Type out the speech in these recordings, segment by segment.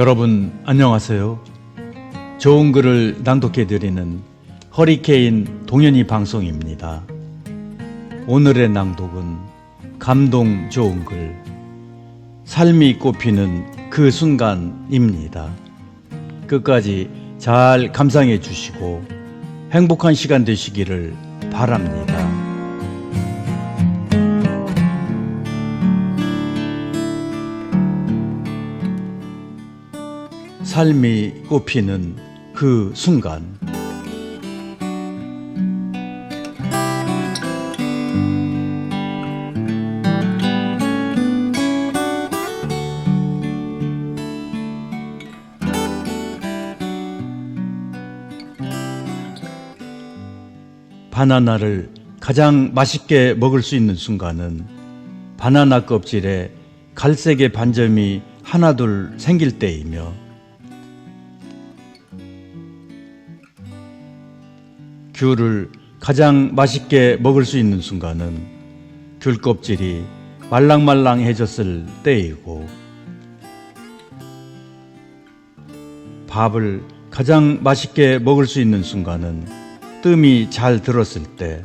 여러분 안녕하세요. 좋은 글을 낭독해 드리는 허리케인 동현이 방송입니다. 오늘의 낭독은 감동 좋은 글 삶이 꽃피는 그 순간입니다. 끝까지 잘 감상해 주시고 행복한 시간 되시기를 바랍니다. 삶이 꽃피는 그 순간. 바나나를 가장 맛있게 먹을 수 있는 순간은 바나나 껍질에 갈색의 반점이 하나둘 생길 때이며 귤을 가장 맛있게 먹을 수 있는 순간은 귤 껍질이 말랑말랑해졌을 때이고 밥을 가장 맛있게 먹을 수 있는 순간은 뜸이 잘 들었을 때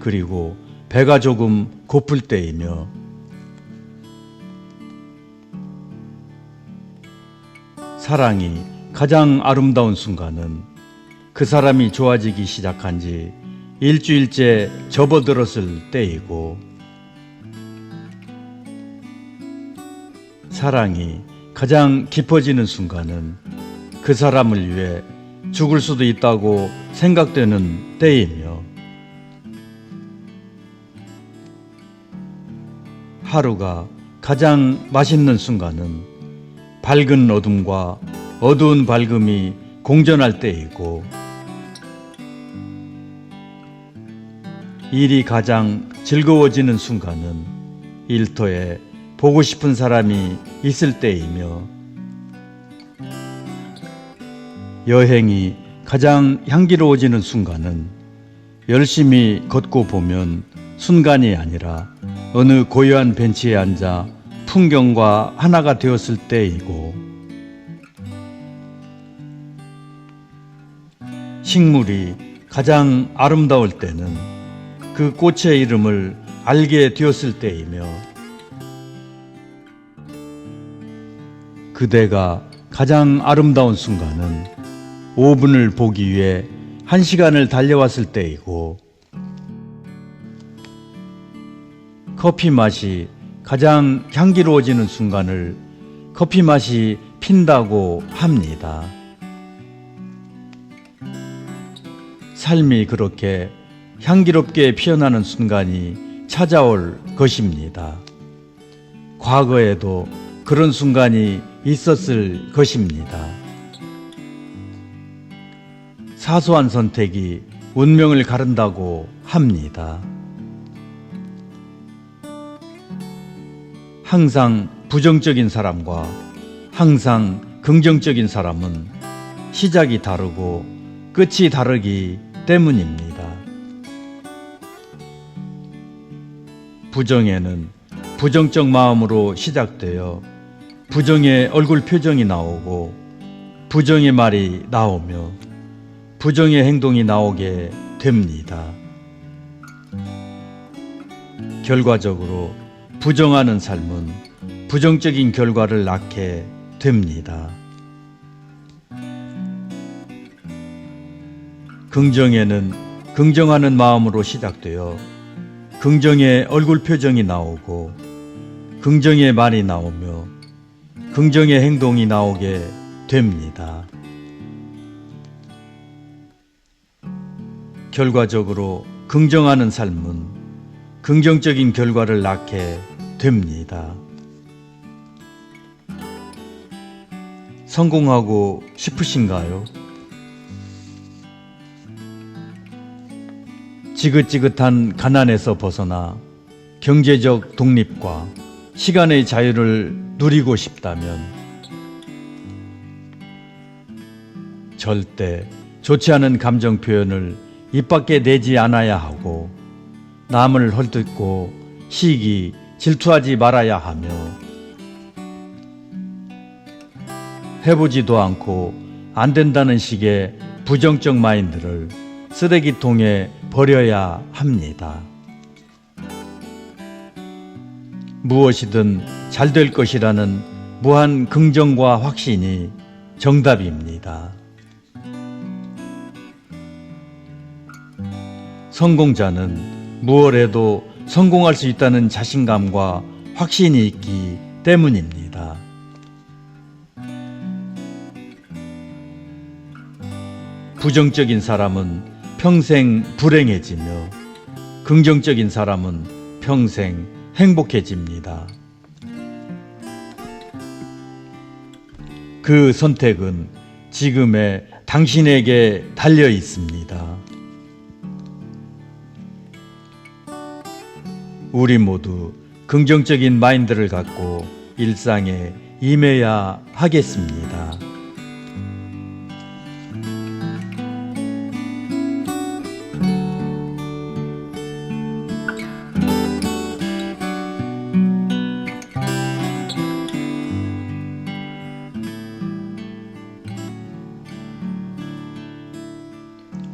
그리고 배가 조금 고플 때이며 사랑이 가장 아름다운 순간은 그 사람이 좋아지기 시작한 지 일주일째 접어들었을 때이고 사랑이 가장 깊어지는 순간은 그 사람을 위해 죽을 수도 있다고 생각되는 때이며 하루가 가장 맛있는 순간은 밝은 어둠과 어두운 밝음이 공존할 때이고 일이 가장 즐거워지는 순간은 일터에 보고 싶은 사람이 있을 때이며 여행이 가장 향기로워지는 순간은 열심히 걷고 보면 순간이 아니라 어느 고요한 벤치에 앉아 풍경과 하나가 되었을 때이고 식물이 가장 아름다울 때는 그 꽃의 이름을 알게 되었을 때이며 그대가 가장 아름다운 순간은 5분을 보기 위해 1시간을 달려왔을 때이고 커피 맛이 가장 향기로워지는 순간을 커피 맛이 핀다고 합니다. 삶이 그렇게 향기롭게 피어나는 순간이 찾아올 것입니다. 과거에도 그런 순간이 있었을 것입니다. 사소한 선택이 운명을 가른다고 합니다. 항상 부정적인 사람과 항상 긍정적인 사람은 시작이 다르고 끝이 다르기 때문입니다. 부정에는 부정적 마음으로 시작되어 부정의 얼굴 표정이 나오고 부정의 말이 나오며 부정의 행동이 나오게 됩니다. 결과적으로 부정하는 삶은 부정적인 결과를 낳게 됩니다. 긍정에는 긍정하는 마음으로 시작되어 긍정의 얼굴 표정이 나오고 긍정의 말이 나오며 긍정의 행동이 나오게 됩니다. 결과적으로 긍정하는 삶은 긍정적인 결과를 낳게 됩니다. 성공하고 싶으신가요? 지긋지긋한 가난에서 벗어나 경제적 독립과 시간의 자유를 누리고 싶다면 절대 좋지 않은 감정 표현을 입 밖에 내지 않아야 하고 남을 헐뜯고 시기 질투하지 말아야 하며 해보지도 않고 안 된다는 식의 부정적 마인드를 쓰레기통에 버려야 합니다. 무엇이든 잘 될 것이라는 무한 긍정과 확신이 정답입니다. 성공자는 무엇에도 성공할 수 있다는 자신감과 확신이 있기 때문입니다. 부정적인 사람은 평생 불행해지며 긍정적인 사람은 평생 행복해집니다. 그 선택은 지금의 당신에게 달려 있습니다. 우리 모두 긍정적인 마인드를 갖고 일상에 임해야 하겠습니다.